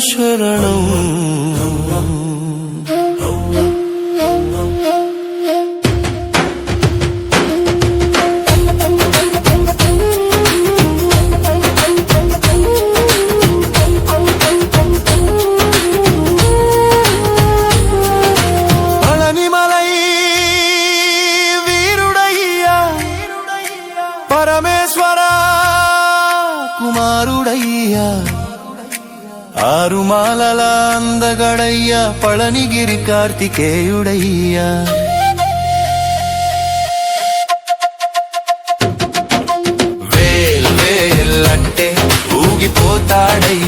శరవణ భవా కుమారుడయ్యా ఆరుమాలల అందగడయ్యా పళనిగిరి కార్తికేయుడయ్యా. వేల్ వేల్ అంటే ఊగిపోతాడయ్యా.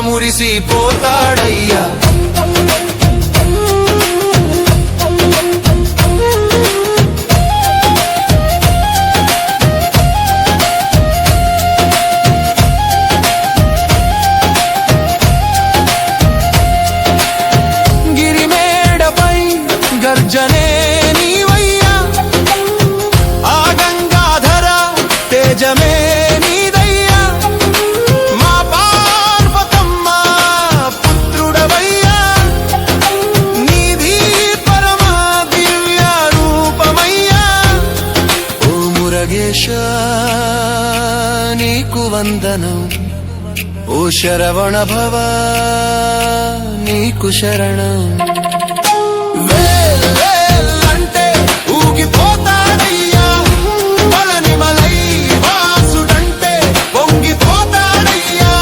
మురిసిపోతాడయ్యా. మురగేశ నీకు వందనం. ఓ శరవణ భవ నీకు శరణం. వేల్ వేల్ అంటే ఊగిపోతాడయ్యా పళనిమలై వాసుడంటే పొంగిపోతాడయ్యా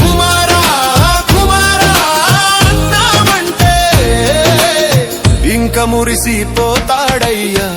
కుమారా కుమారా అన్నామంటే ఇంక మురిసిపోతాడయ్యా.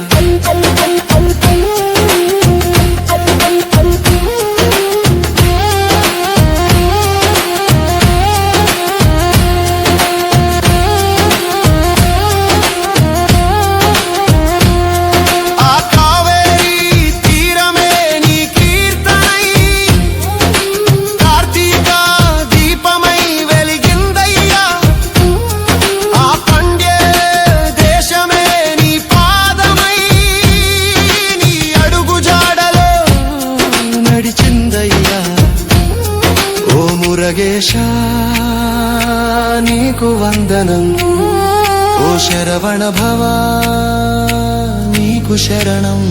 శరవణ భవా నీకు శరణం.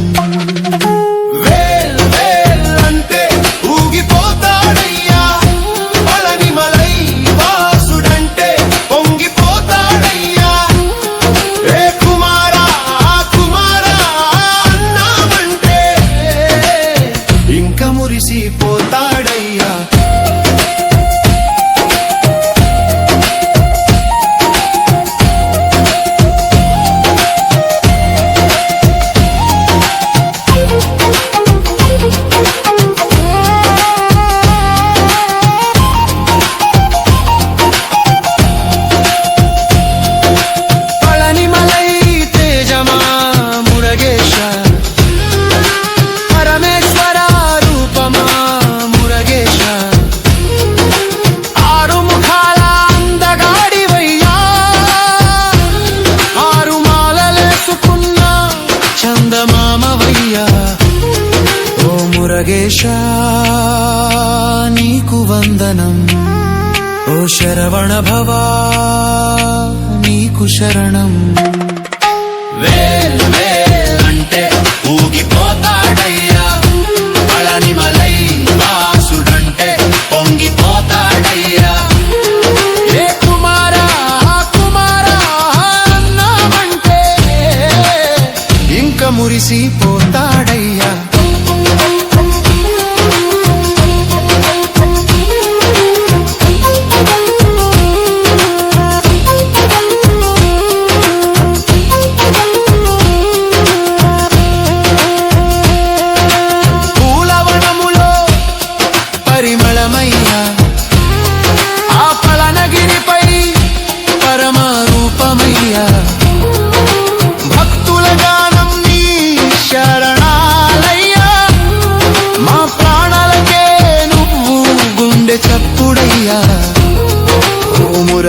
చందమామవయ్యా ఓ మురగేశ నీకు వందనం. ఓ శరవణ భవా నీకు శరణం. వేల్ వేల్.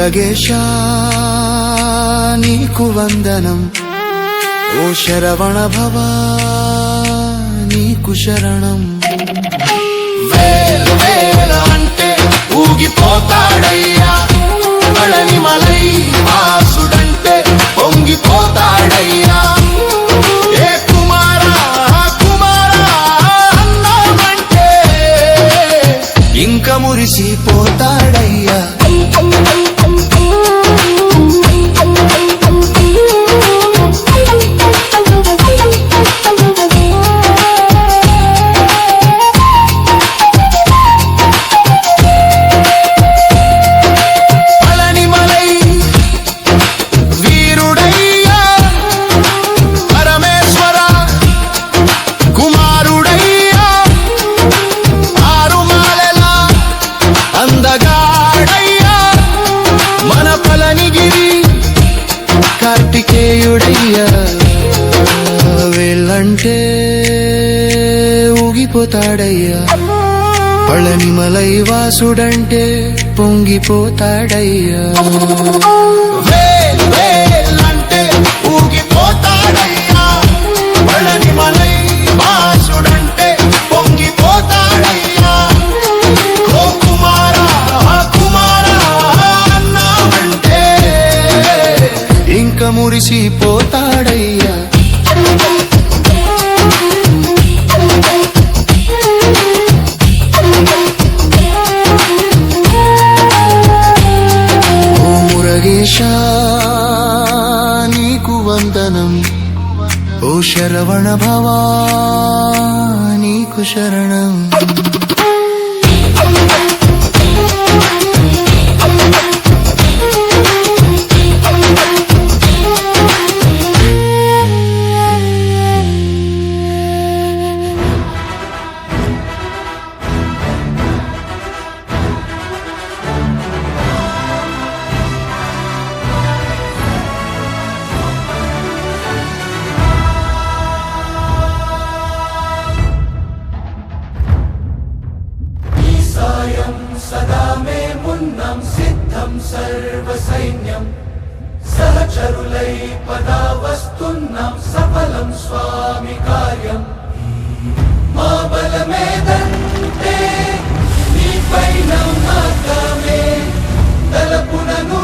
ఓ నీకు వందనం. ఓ శరవణ భవా నీకు శరణం. ఊగిపోతాడయ్యా పళనిమలై వాసుడంటే పొంగిపోతాడయ్యా. ఊగిపోతాడయ్యా. పళనిమలై వాసుడంటే పొంగిపోతాడయ్యా. ఓ కుమారా కుమారా అన్నామంటే. ఇంక మురిసిపోతాడయ్యా వందనం. ఓ శరవణ భవా నీకు శరణం. स्वयं सदा मे मुन्नं सिद्धं सर्वसैन्यं सहचरुलै पदावस्तुन्नं सफलं स्वामि कार्यम् मा बलमेदन्ते नीपैनं मार्गमे तलपुननु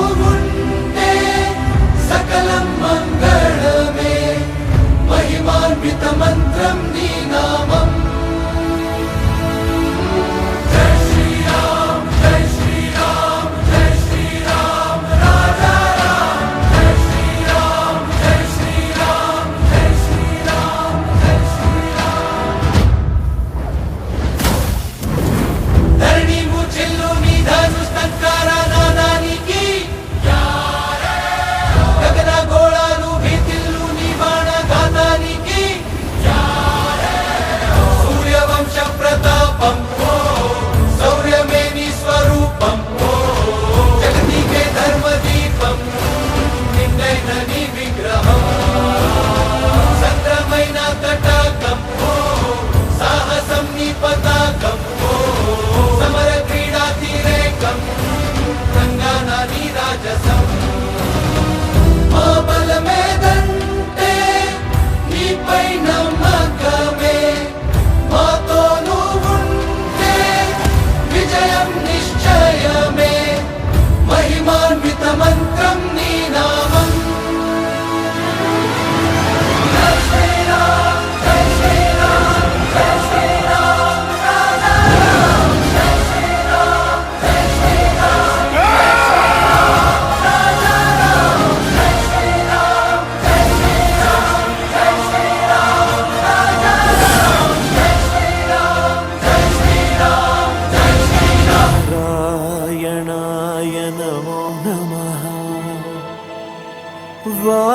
just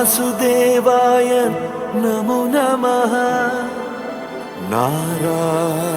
వాసుదేవాయ నమో నమః. నారాయణాయ నమో